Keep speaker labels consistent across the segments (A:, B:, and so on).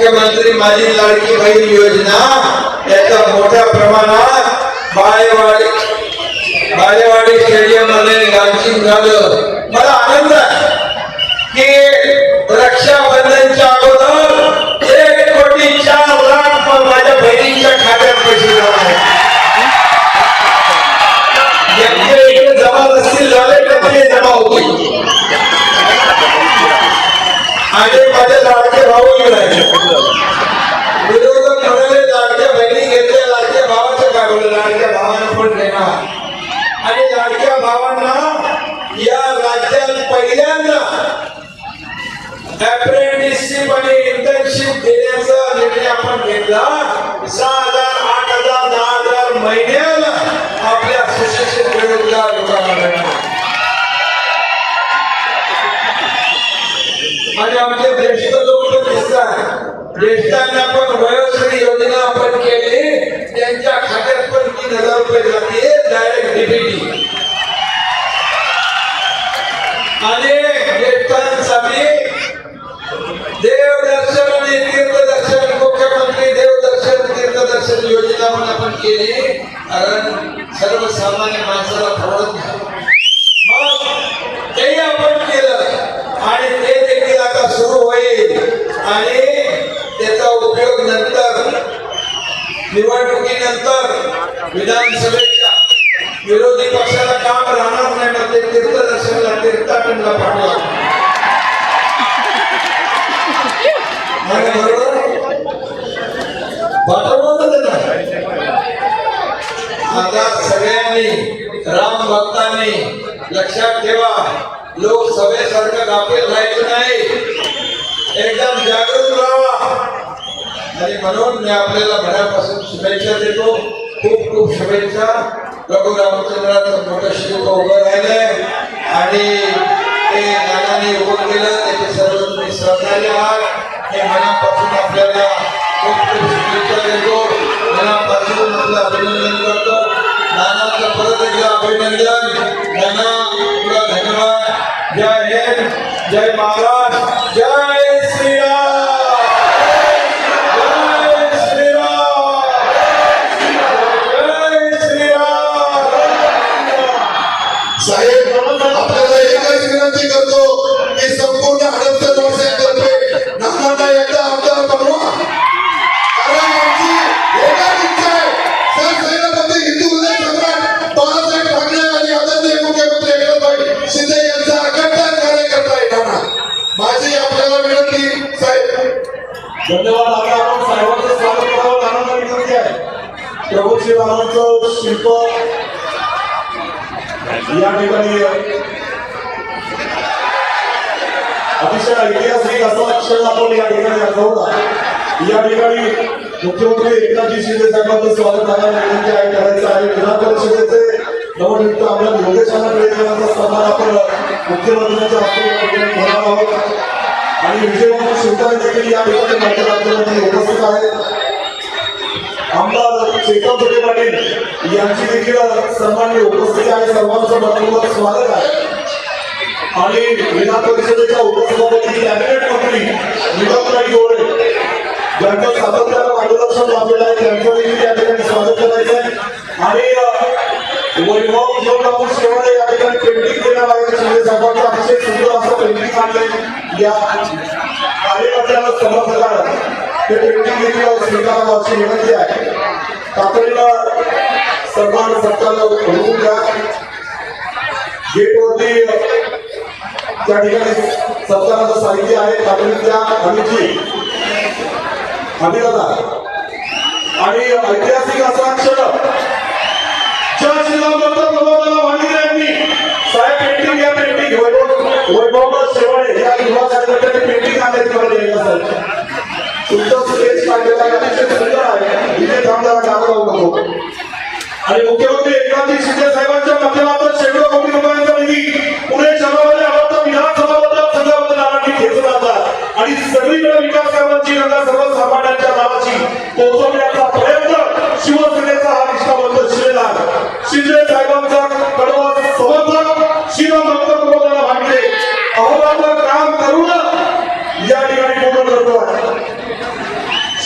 A: मुख्यमंत्री माझी लाडकी बहीण योजना याचा मोठ्या प्रमाणात बाळेवाडी बाळेवाडी स्टेडियममध्ये लॉन्चिंग झालं ज्येष्ठांना पण वयोश्री योजना आपण केली त्यांच्या खात्यात पण तीन हजार रुपये जाते डायरेक्ट डीबीटी आणि ज्येष्ठांसाठी देवदर्शन आणि तीर्थदर्शन मुख्यमंत्री देवदर्शन तीर्थदर्शन योजना पण आपण केली. कारण सर्वसामान्य माणसाला परवडत नाही मग तेही आपण केलं आणि ते देखील आता सुरू होईल आणि त्याचा उपयोग नंतर निवडणुकीनंतर विधानसभेच्या विरोधी पक्षाला काम राहणार नाही म्हणजे तीर्थदर्शनला तीर्थाटनला पाठवा. बरोबर? पाठवलं आता सगळ्यांनी राम भक्तांनी लक्षात ठेवा लोकसभेसारखं गाफील राहायचं नाही. एकदम जागृत राहा. आणि म्हणून मी आपल्याला मनापासून शुभेच्छा देतो. खूप खूप शुभेच्छा. प्रभू रामचंद्राचं मोठं शिल्प उभं राहिलंय. आणि ते नानाने उभं केलं. त्याचे सर्व तुम्ही सहकार्य आहात हे मनापासून आपल्याला खूप खूप शुभेच्छा देतो. मनापासून आपलं अभिनंदन करतो. नानाचं परत एकदा अभिनंदन. नाना तुला धन्यवाद. जय हिंद. जय महाराज. जय
B: धन्यवाद आता आपण सर्वांचं स्वागत करावं नानांना विनंती आहे. प्रभू श्री रामाचं शिल्प या ठिकाणी अतिशय ऐतिहासिक असा क्षण आपण या ठिकाणी आठवला या ठिकाणी मुख्यमंत्री एकनाथजी शिंदे साहेबांचं स्वागत करायला विनंती आहे. करायचं आहे. विधान परिषदेचे नवनियुक्त आमदार योगेशांना टिळकांचा सन्मान आपण मुख्यमंत्र्यांच्या हस्ते या ठिकाणी होणार आहोत. आणि विजयबाबू शिवतारे देखील या ठिकाणी माझ्या राज्यामध्ये उपस्थित आहेत. आमदार चेतन दुटे पाटील यांची देखील सन्मान्य उपस्थिती आहे. सर्वांचं मनपूर्वक स्वागत आहे. आणि विधान परिषदेच्या उपसभापती कॅबिनेट मंत्री विनोद निलमराई गोळे ज्यांचं सातत्यानं मार्गदर्शन लाभलेलं आहे. त्यांचं देखील या ठिकाणी स्वागत करायचं आहे. आणि वैभव जोडबाबू शेवाळे पेंटिंग आणले या कार्यकर्त्याला समर्थकाला ते पेंटिंग देखील स्वीकारावं अशी विनंती आहे तातडीला सन्मान सरकारला होऊन द्या. गेटवरती त्या ठिकाणी सरकारचं साहित्य आहे तातडीनं त्या हमी दादा आणि ऐतिहासिक असा क्षण. ज्या श्रीराम डॉक्टर प्रबोधना वाणिज्य यांनी साहेब पेंटिंग या पेंटिंग वैभव वैभव शेवाळे या युवा कार्यकर्त्यांनी पेंटिंग द्यायला सर तुमचं स्टेज काढलेला आहे अतिशय सुंदर आहे. इथे थांबणारा काम नको. आणि मुख्यमंत्री एकनाथजी शिंदे साहेबांच्या माध्यमातून शेकडो कोटी रुपयांचा निधी. पुणे शहरामध्ये आवडता विधानसभा मतदारसंघामध्ये खेचून आणला आणि सगळीकडे विकास कामांची गंगा सर्वसामान्यांच्या नावाची पोहोचवण्याचा प्रयत्न शिवसेनेचा हा निष्ठावंत शिलेदार शिंदे साहेबांचा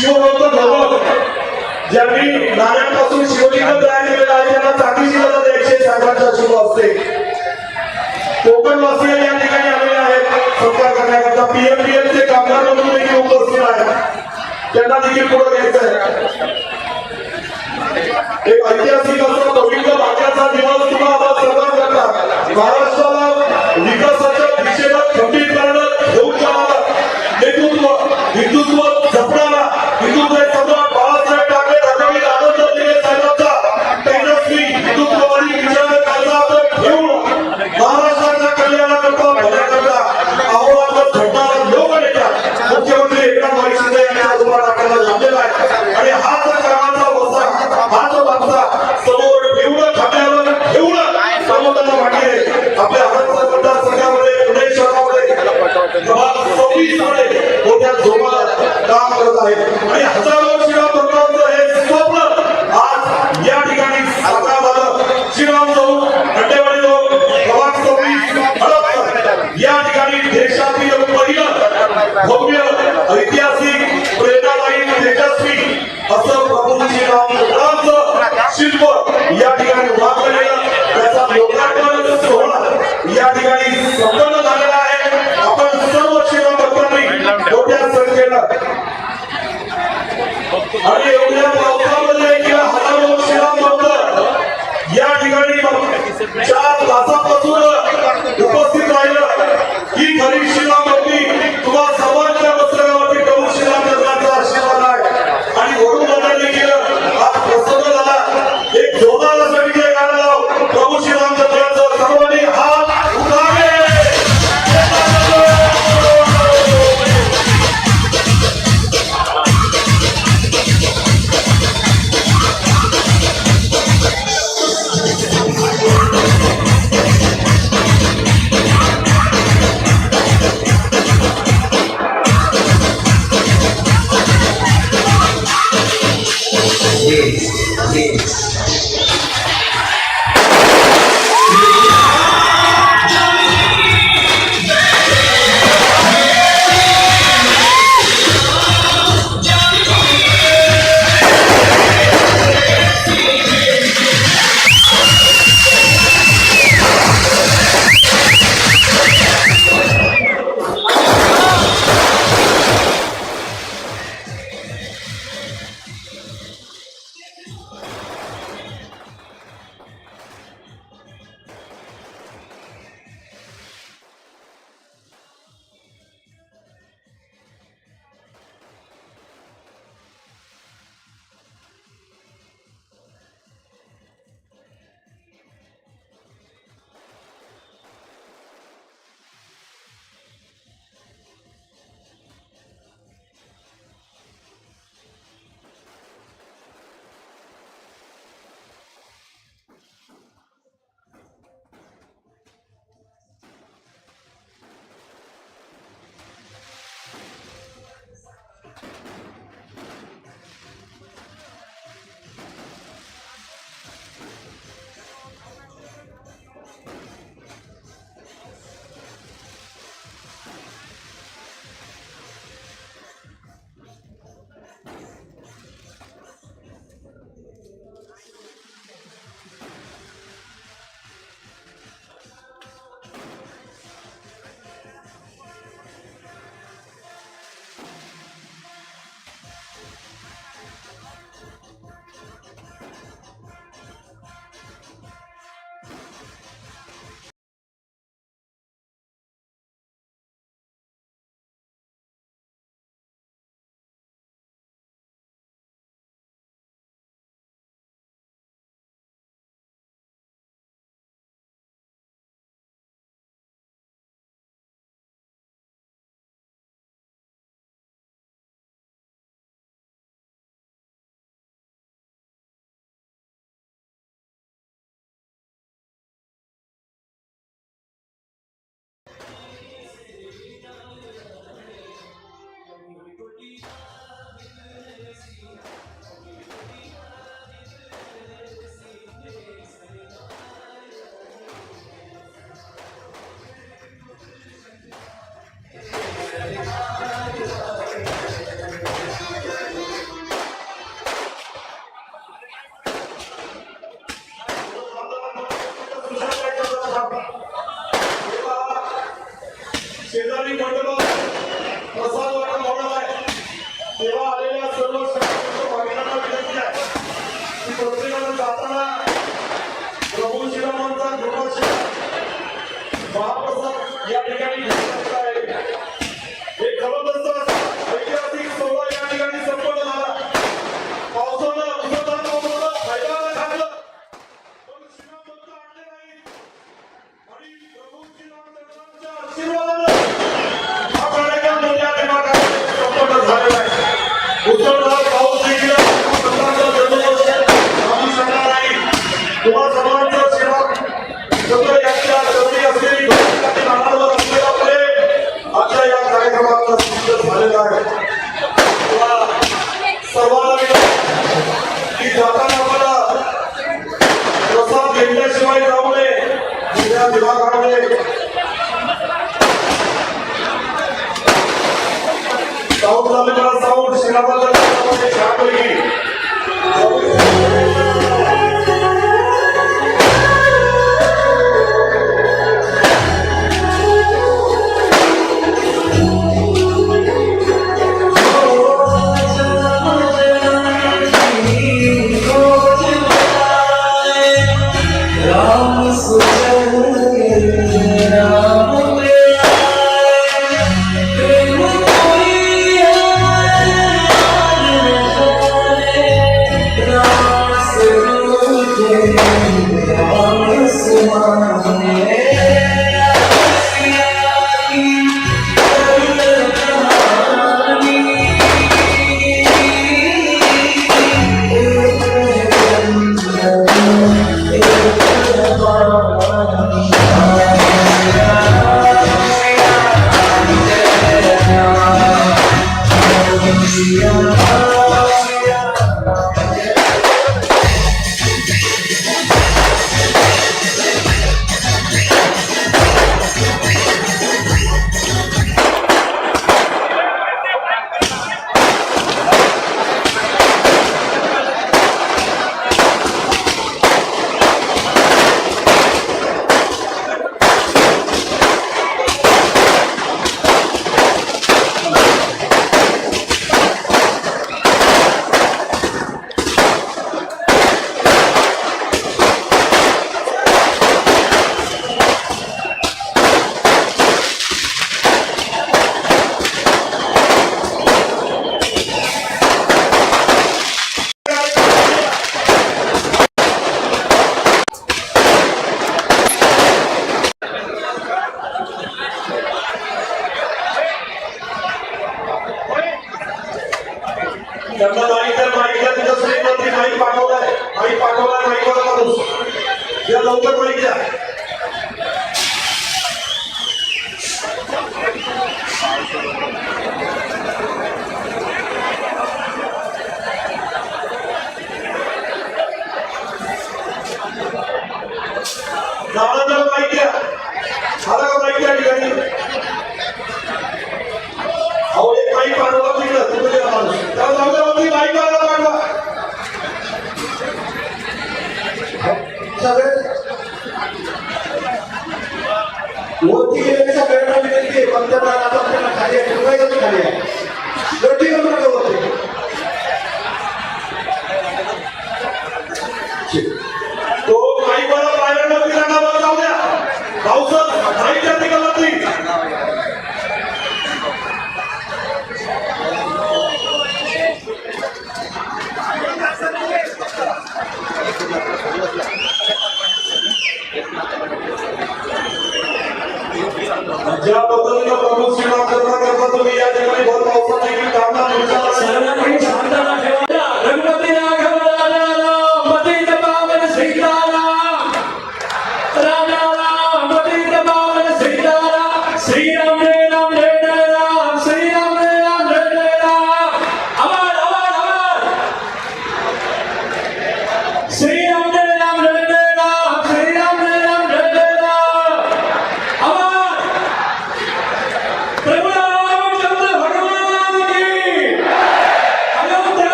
B: शिवभक्त भगवत. ज्यांनी नाण्यापासून शिवलिंग तयार केलेला आहे त्यांना चाकी शिवला द्यायचे साहेबांचा शिव असते कोकण वासिया या ठिकाणी आलेले आहेत. सत्कार करण्याकरता पीएमपीएम चे कामगार म्हणून देखील उपस्थित आहेत. त्यांना देखील पुढे घ्यायचं आहे. एक ऐतिहासिक असा पवित्र भाग्याचा दिवस किंवा सर्व करतात महाराष्ट्राला विकास वापरत आहेत. आणि हजारो वर्ष आणि एवढ्या पावसामध्ये किंवा हजारो वर्षांनंतर या ठिकाणी चार तासापासून उपस्थित राहिलं. ही
C: परीक्षा